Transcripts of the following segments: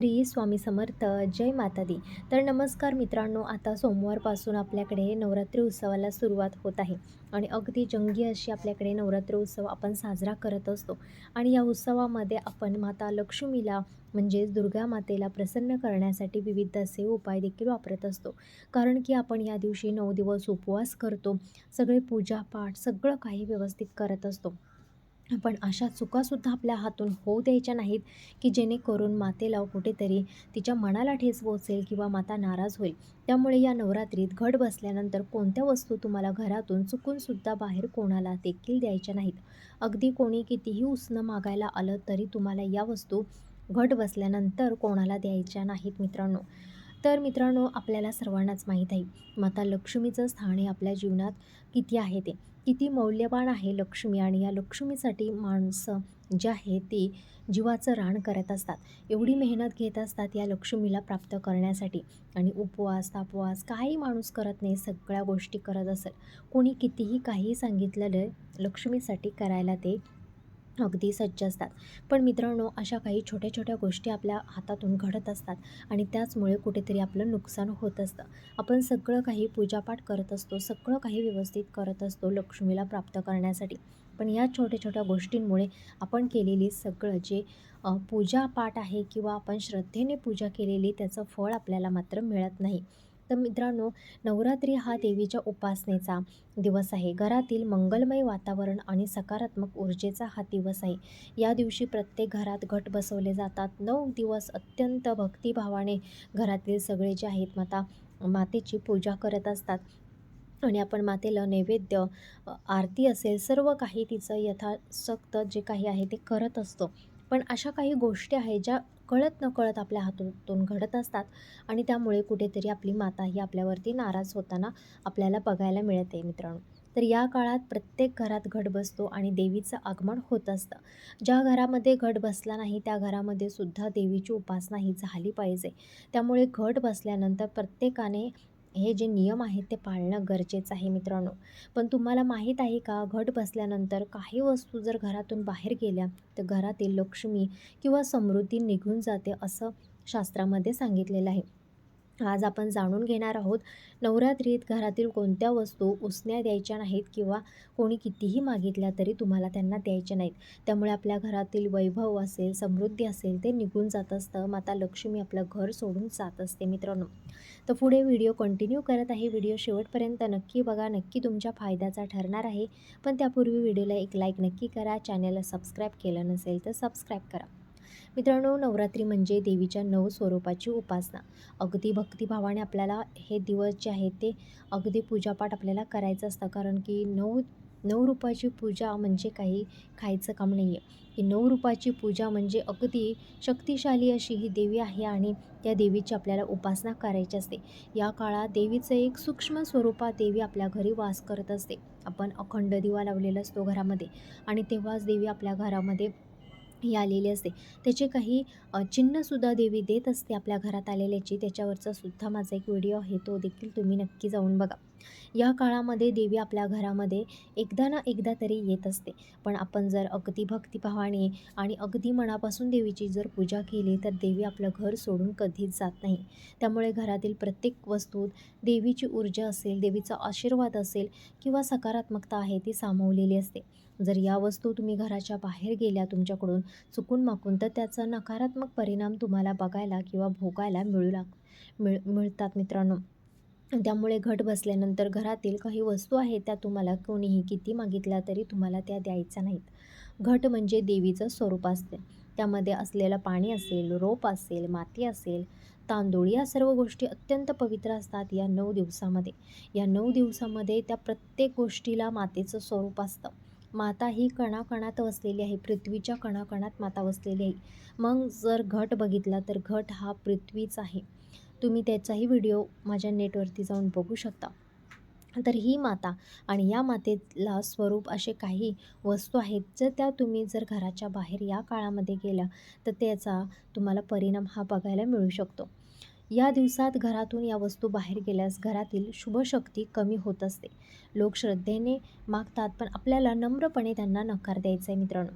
श्री स्वामी समर्थ जय माता दी तर नमस्कार मित्रांनो आता सोमवारपासून आपल्याकडे नवरात्री उत्सवाला सुरुवात होत आहे आणि अगदी जंगी अशी आपल्याकडे नवरात्र उत्सव आपण साजरा करत असतो. आणि या उत्सवामध्ये आपण माता लक्ष्मीला म्हणजेच दुर्गा मातेला प्रसन्न करण्यासाठी विविध असे उपाय देखील वापरत असतो. कारण की आपण या दिवशी नऊ दिवस उपवास करतो सगळे पूजापाठ सगळं काही व्यवस्थित करत असतो. पण अशा चुकासुद्धा आपल्या हातून होऊ द्यायच्या नाहीत की जेणेकरून मातेला कुठेतरी तिच्या मनाला ठेस पोहोचेल किंवा माता नाराज होईल. त्यामुळे या नवरात्रीत घट बसल्यानंतर कोणत्या वस्तू तुम्हाला घरातून चुकूनसुद्धा बाहेर कोणाला देखील द्यायच्या नाहीत? अगदी कोणी कितीही उसणं मागायला आलं तरी तुम्हाला या वस्तू घट बसल्यानंतर कोणाला द्यायच्या नाहीत मित्रांनो? तर मित्रांनो आपल्याला सर्वांनाच माहीत आहे माता लक्ष्मीचं स्थान हे आपल्या जीवनात किती आहे ते. किती मौल्यवान आहे लक्ष्मी आणि या लक्ष्मीसाठी माणसं जे आहे ती जीवाचं रान करत असतात. एवढी मेहनत घेत असतात या लक्ष्मीला प्राप्त करण्यासाठी. आणि उपवास तापवास काही माणूस करत नाही सगळ्या गोष्टी करत असेल. कोणी कितीही काही सांगितलेलं लक्ष्मीसाठी करायला ते अगदी सज्ज असतात. पण मित्रांनो अशा काही छोट्या छोट्या गोष्टी आपल्या हातातून घडत असतात आणि त्याचमुळे कुठेतरी आपलं नुकसान होत असतं. आपण सगळं काही पूजापाठ करत असतो सगळं काही व्यवस्थित करत असतो लक्ष्मीला प्राप्त करण्यासाठी. पण या छोट्या छोट्या गोष्टींमुळे आपण केलेली सगळं जे पूजापाठ आहे किंवा आपण श्रद्धेने पूजा केलेली त्याचं फळ आपल्याला मात्र मिळत नाही. तर मित्रांनो नवरात्री हा देवीच्या उपासनेचा दिवस आहे. घरातील मंगलमय वातावरण आणि सकारात्मक ऊर्जेचा हा दिवस आहे. या दिवशी प्रत्येक घरात घट बसवले जातात. नऊ दिवस अत्यंत भक्तिभावाने घरातील सगळे जे आहेत माता मातेची पूजा करत असतात. आणि आपण मातेला नैवेद्य आरती असेल सर्व काही तिचं यथासक्त जे काही आहे ते करत असतो. पण अशा काही गोष्टी आहेत ज्या कळत नकळत आपल्या हातातून घडत असतात आणि त्यामुळे कुठेतरी आपली माता ही आपल्यावरती नाराज होताना आपल्याला बघायला मिळते मित्रांनो. तर या काळात प्रत्येक घरात घट बसतो आणि देवीचं आगमन होत असतं. ज्या घरामध्ये घट बसला नाही त्या घरामध्ये सुद्धा देवीची उपासना ही झाली पाहिजे. त्यामुळे घट बसल्यानंतर प्रत्येकाने हे जे नियम आहेत ते पाळणं गरजेचं आहे मित्रांनो. पण तुम्हाला माहीत आहे का घट बसल्यानंतर काही वस्तू जर घरातून बाहेर गेल्या तर घरातील लक्ष्मी किंवा समृद्धी निघून जाते असं शास्त्रामध्ये सांगितलेलं आहे. आज आपण जाणून घेणार आहोत नवरात्रीत घरातील कोणत्या वस्तू उसण्या द्यायच्या नाहीत किंवा कोणी कितीही मागितल्या तरी तुम्हाला त्यांना द्यायच्या नाहीत. त्यामुळे आपल्या घरातील वैभव असेल समृद्धी असेल ते निघून जात असतं. माता लक्ष्मी आपलं घर सोडून जात असते मित्रांनो. तर पुढे व्हिडिओ कंटिन्यू करत आहे. व्हिडिओ शेवटपर्यंत नक्की बघा. नक्की तुमच्या फायद्याचा ठरणार आहे. पण त्यापूर्वी व्हिडिओला एक लाईक नक्की करा. चॅनलला सबस्क्राईब केलं नसेल तर सबस्क्राईब करा. मित्रांनो नवरात्री म्हणजे देवीच्या नऊ स्वरूपाची उपासना. अगदी भक्तिभावाने आपल्याला हे दिवस जे आहेत ते अगदी पूजापाठ आपल्याला करायचं असतं. कारण की नऊ नऊ रूपाची पूजा म्हणजे काही खायचं काम नाही आहे की नऊ रूपाची पूजा म्हणजे अगदी शक्तिशाली अशी ही देवी आहे आणि त्या देवीची आपल्याला उपासना करायची असते. या काळात देवीचं एक सूक्ष्म स्वरूपात देवी आपल्या घरी वास करत असते. आपण अखंड दिवा लावलेला असतो घरामध्ये आणि तेव्हाच देवी आपल्या घरामध्ये ही आलेली असते. त्याचे काही चिन्हसुद्धा देवी देत असते आपल्या घरात आलेल्याची. त्याच्यावरचा सुद्धा माझा एक व्हिडिओ आहे तो देखील तुम्ही नक्की जाऊन बघा. या काळामध्ये देवी आपल्या घरामध्ये एकदा ना एकदा तरी येत असते. पण आपण जर अगदी भक्तिभावाने आणि अगदी मनापासून देवीची जर पूजा केली तर देवी आपलं घर सोडून कधीच जात नाही. त्यामुळे घरातील प्रत्येक वस्तूत देवीची ऊर्जा असेल देवीचा आशीर्वाद असेल किंवा सकारात्मकता आहे ती सामावलेली असते. जर या वस्तू तुम्ही घराच्या बाहेर गेल्या तुमच्याकडून चुकून माकून तर त्याचा नकारात्मक परिणाम तुम्हाला बघायला किंवा भोगायला मिळू लाग मिळ मिळतात मित्रांनो. त्यामुळे घट बसल्यानंतर घरातील काही वस्तू आहेत त्या तुम्हाला कोणीही किती मागितल्या तरी तुम्हाला त्या द्यायच्या नाहीत. घट म्हणजे देवीचं स्वरूप असते. त्यामध्ये असलेलं पाणी असेल रोप असेल माती असेल तांदूळ या सर्व गोष्टी अत्यंत पवित्र असतात या नऊ दिवसामध्ये. या नऊ दिवसामध्ये त्या प्रत्येक गोष्टीला मातेचं स्वरूप असतं. माता ही कणाकणात वसलेली आहे. पृथ्वीच्या कणाकणात माता वसलेली आहे. मग जर घट बघितला तर घट हा पृथ्वीच आहे. तुम्ही त्याचाही व्हिडिओ माझ्या नेटवरती जाऊन बघू शकता. तर ही माता आणि या मातेला स्वरूप असे काही वस्तू आहेत जर त्या तुम्ही जर घराच्या बाहेर या काळामध्ये गेल्या तर त्याचा तुम्हाला परिणाम हा बघायला मिळू शकतो. या दिवसात घरातून या वस्तू बाहेर गेल्यास घरातील शुभशक्ती कमी होत असते. लोक श्रद्धेने मागतात पण आपल्याला नम्रपणे त्यांना नकार द्यायचा आहे मित्रांनो.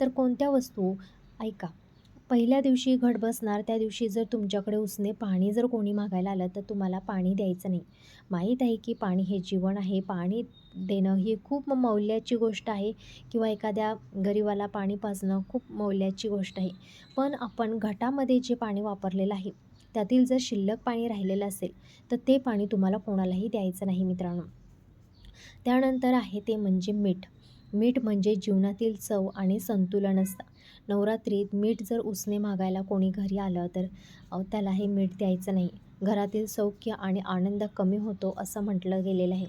तर कोणत्या वस्तू? ऐका. पहिल्या दिवशी घट बसणार त्या दिवशी जर तुमच्याकडे उसने पाणी जर कोणी मागायला आलं तर तुम्हाला पाणी द्यायचं नाही. माहीत आहे की पाणी हे जीवन आहे. पाणी देणं ही खूप मौल्याची गोष्ट आहे किंवा एखाद्या गरिबाला पाणी पाजणं खूप मौल्याची गोष्ट आहे. पण आपण घटामध्ये जे पाणी वापरलेलं आहे त्यातील जर शिल्लक पाणी राहिलेलं असेल तर ते पाणी तुम्हाला कोणालाही द्यायचं नाही मित्रांनो. त्यानंतर आहे ते म्हणजे मीठ. मीठ म्हणजे जीवनातील चव आणि संतुलन असतं. नवरात्रीत मीठ जर उसने मागायला कोणी घरी आलं तर त्याला हे मीठ द्यायचं नाही. घरातील सौख्य आणि आनंद कमी होतो असं म्हटलं गेलेलं आहे.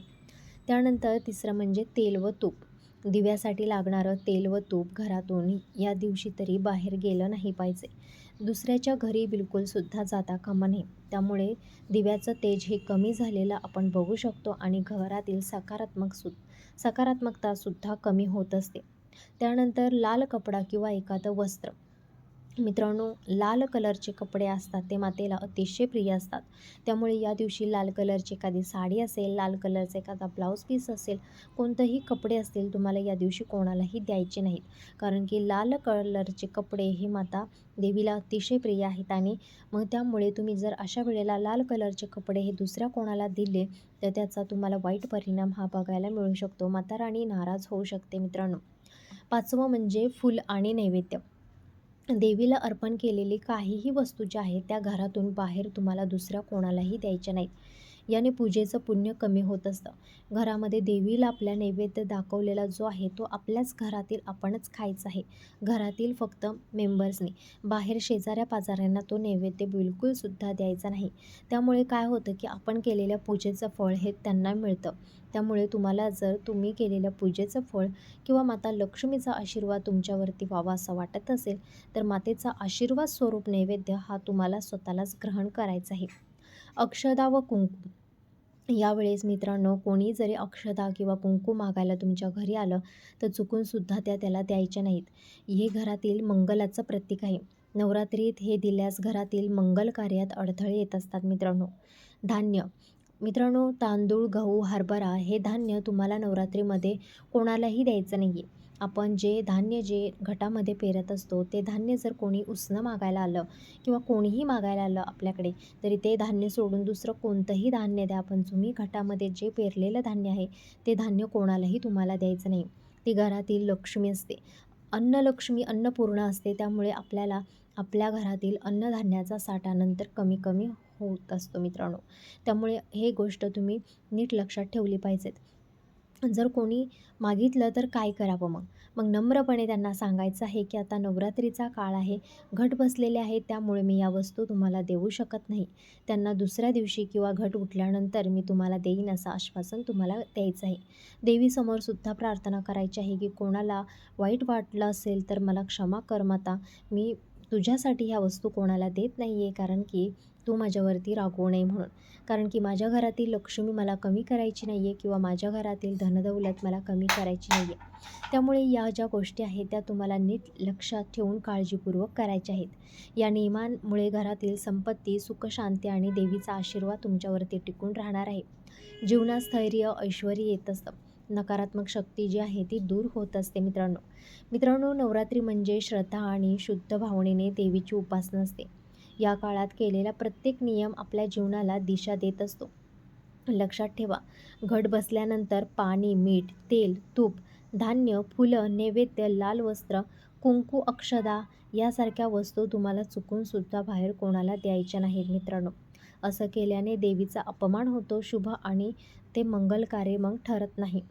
त्यानंतर तिसरं म्हणजे तेल व तूप. दिव्यासाठी लागणारं तेल व तूप घरातून या दिवशी तरी बाहेर गेलं नाही पाहिजे. दुसऱ्याच्या घरी बिलकुलसुद्धा जाता कामा नये. त्यामुळे दिव्याचं तेज हे कमी झालेलं आपण बघू शकतो आणि घरातील सकारात्मक सु सकारात्मकतासुद्धा कमी होत असते. त्यानंतर लाल कपडा किंवा एखादं वस्त्र. मित्रांनो लाल कलरचे कपडे असतात ते मातेला अतिशय प्रिय असतात. त्यामुळे या दिवशी लाल कलरची एखादी साडी असेल लाल कलरचा एखादा ब्लाऊज पीस असेल कोणतेही कपडे असतील तुम्हाला या दिवशी कोणालाही द्यायचे नाहीत. कारण की लाल कलरचे कपडे हे माता देवीला अतिशय प्रिय आहेत आणि मग त्यामुळे तुम्ही जर अशा वेळेला लाल कलरचे कपडे हे दुसऱ्या कोणाला दिले तर त्याचा तुम्हाला वाईट परिणाम हा बघायला मिळू शकतो. माता राणी नाराज होऊ शकते मित्रांनो. पाचवं म्हणजे फूल आणि नैवेद्य. देवीला अर्पण केलेली काहीही वस्तू ज्या आहेत त्या घरातून बाहेर तुम्हाला दुसऱ्या कोणालाही द्यायच्या नाहीत. याने पूजेचं पुण्य कमी होत असतं. घरामध्ये देवीला आपल्या नैवेद्य दाखवलेला जो आहे तो आपल्याच घरातील आपणच खायचा आहे. घरातील फक्त मेंबर्सनी बाहेर शेजाऱ्या पाजाऱ्यांना तो नैवेद्य बिलकुलसुद्धा द्यायचा नाही. त्यामुळे काय होतं की आपण केलेल्या पूजेचं फळ हे त्यांना मिळतं. त्यामुळे तुम्हाला जर तुम्ही केलेल्या पूजेचं फळ किंवा माता लक्ष्मीचा आशीर्वाद तुमच्यावरती व्हावा असं वाटत असेल तर मातेचा आशीर्वाद स्वरूप नैवेद्य हा तुम्हाला स्वतःलाच ग्रहण करायचा आहे. अक्षदा व कुंकू. यावेळेस मित्रांनो कोणी जरी अक्षदा किंवा कुंकू मागायला तुमच्या घरी आलं तर चुकूनसुद्धा त्या त्याला द्यायच्या नाहीत. हे घरातील मंगलाचं प्रतीक आहे. नवरात्रीत हे दिल्यास घरातील मंगल कार्यात अडथळे येत असतात मित्रांनो. धान्य. मित्रांनो तांदूळ गहू हरभरा हे धान्य तुम्हाला नवरात्रीमध्ये कोणालाही द्यायचं नाही आहे आपण जे धान्य जे घटामध्ये पेरत असतो ते धान्य जर कोणी उसनं मागायला आलं किंवा कोणीही मागायला आलं आपल्याकडे तरी ते धान्य सोडून दुसरं कोणतंही धान्य द्या. पण तुम्ही घटामध्ये जे पेरलेलं धान्य आहे ते धान्य कोणालाही तुम्हाला द्यायचं नाही. ती घरातील लक्ष्मी असते. अन्नलक्ष्मी अन्नपूर्ण असते. त्यामुळे आपल्याला आपल्या घरातील अन्नधान्याचा साठा नंतर कमी कमी होत असतो मित्रांनो. त्यामुळे हे गोष्ट तुम्ही नीट लक्षात ठेवली पाहिजेत. जर कोणी मागितलं तर काय करावं मग? मग नम्रपणे त्यांना सांगायचं आहे की आता नवरात्रीचा काळ आहे घट बसलेले आहे त्यामुळे मी या वस्तू तुम्हाला देऊ शकत नाही. त्यांना दुसऱ्या दिवशी किंवा घट उठल्यानंतर मी तुम्हाला देईन असं आश्वासन तुम्हाला द्यायचं आहे. देवीसमोरसुद्धा प्रार्थना करायची आहे की कोणाला वाईट वाटलं असेल तर मला क्षमा कर माता. मी तुझ्यासाठी ह्या वस्तू कोणाला देत नाही आहे कारण की तू माझ्यावरती रागवू नये म्हणून. कारण की माझ्या घरातील लक्ष्मी मला कमी करायची नाही आहे किंवा माझ्या घरातील धनदौलत मला कमी करायची नाही आहे त्यामुळे या ज्या गोष्टी आहेत त्या तुम्हाला नीट लक्षात ठेवून काळजीपूर्वक करायच्या आहेत. या नियमांमुळे घरातील संपत्ती सुखशांती आणि देवीचा आशीर्वाद तुमच्यावरती टिकून राहणार आहे. जीवनात स्थैर्य ऐश्वर येत असतं. नकारात्मक शक्ती जी आहे ती दूर होत असते मित्रांनो. मित्रांनो नवरात्री म्हणजे श्रद्धा आणि शुद्ध भावनेने देवीची उपासना असते. या काळात केलेला प्रत्येक नियम आपल्या जीवनाला दिशा देत असतो. लक्षात ठेवा घट बसल्यानंतर पाणी मीठ तेल तूप धान्य फुलं नैवेद्य लाल वस्त्र कुंकू अक्षदा यासारख्या वस्तू तुम्हाला चुकूनसुद्धा बाहेर कोणाला द्यायच्या नाहीत मित्रांनो. असं केल्याने देवीचा अपमान होतो शुभ आणि ते मंगल कार्य मग ठरत नाही.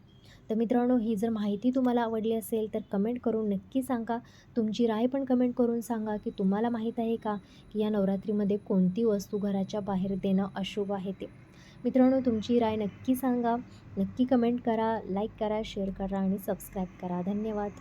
तर मित्रांनो ही जर माहिती तुम्हाला आवडली असेल तर कमेंट करून नक्की सांगा. तुमची राय पण कमेंट करून सांगा की तुम्हाला माहीत आहे का की या नवरात्रीमध्ये कोणती वस्तू घराच्या बाहेर देणं अशुभ आहे ते. मित्रांनो तुमची राय नक्की सांगा. नक्की कमेंट करा लाईक करा शेअर करा आणि सबस्क्राईब करा. धन्यवाद.